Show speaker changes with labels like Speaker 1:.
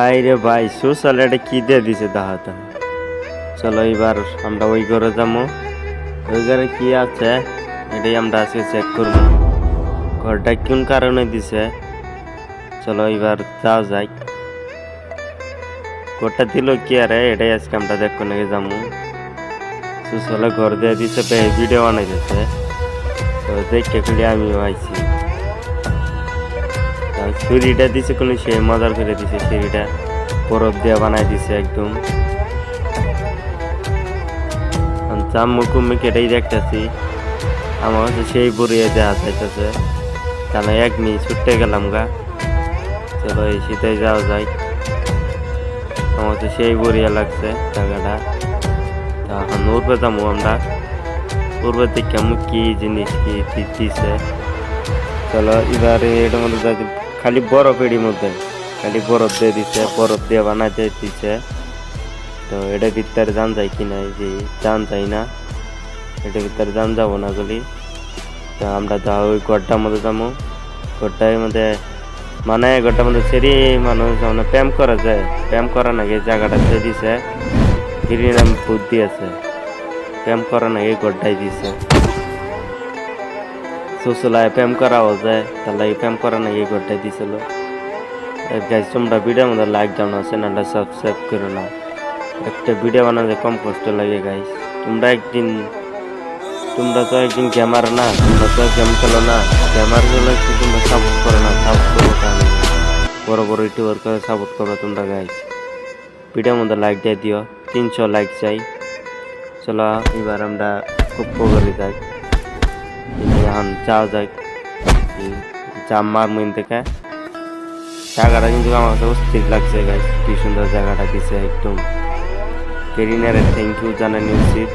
Speaker 1: বাইরে ভাই সোশ্যাল এটা কি দিয়ে দিছে দাহা তাহা চলো এবার আমরা ওই ঘরে যাব ওই ঘরে কি আছে? এটাই আমরা আজকে চেক করব। ঘরটা কোন কারণে দিছে? চলো এবার যাওয়া যাই ঘরটা দিল কি আরে এটাই আজকে আমরা দেখব নাকি যাব সোশ্যালে ঘর দিয়ে দিছে ভিডিও বানাই দিছে। তো দেখে খুলে আমিও আইছি। ছুরিটা দিছে কোনো সে মজার করে দিছে, ছুরিটা বরফ দিয়ে বানাই দিছে একদম। চাম্মু কুম্মি কেটেই দেখতেছি, আমার কাছে সেই বুড়িয়ে দেওয়া যাইতেছে তাহলে এক নি ছুটতে গেলাম গা। চলো এই শীতে যাওয়া যায় আমার কাছে সেই বুড়িয়া লাগছে জায়গাটা। তা এখন উঠবে যাব আমরা। উঠবে দেখে আমি কি জিনিস কি দি- দিছে। চলো এবার এটার মধ্যে যাই। দি- খালি বরফ এটির মধ্যে। খালি বরফ দিয়ে দিচ্ছে বরফ দিয়ে বানাই দিয়ে দিচ্ছে তো এটার ভিতরে জান যায় কি না যে জান যায় না এটার ভিতরে জান যাব না গুলি। তো আমরা যা ওই গড়টার মধ্যে যাব। গড়টার মধ্যে মানে গড়টার মধ্যে সেরি মানুষ মানে প্যাম করা যায়। প্যাম করা নাকি জায়গাটা দিয়ে দিছে ফিরি নাম বুদ্ধি আছে। প্যাম করা নাকি গড়টাই দিছে। সোশ্যালায় প্যাম করাও যায়, তাহলে এই প্যাম করা নাকি গড়টাই দিছিল। গাইজ তোমরা ভিডিওর মধ্যে লাইক দাও না চ্যানেলটা সাবস্ক্রাইব করো না। একটা ভিডিও বানাতে কম কষ্ট লাগে গাইজ তোমরা একদিন, তোমরা তো একদিন গেমার না, তোমরা তো গেম খেলো না। গেমারগুলো একটু তোমরা সাপোর্ট করো না সাপোর্ট করো তাহলে। বড় বড় ইউটিউবার করে সাপোর্ট করো তোমরা গাইজ ভিডিওর মধ্যে লাইক দিয়ে দিও, তিনশো লাইক চাই। চলো, এবার আমরা খুব করে যাই এখন যাওয়া যাক। চাপ মারমুইন থেকে জায়গাটা কিন্তু আমার কাছে অস্থির লাগছে গাইজ কি সুন্দর জায়গাটা দিছে একদম। কেরিনারের থ্যাংক ইউ জানানি উচিত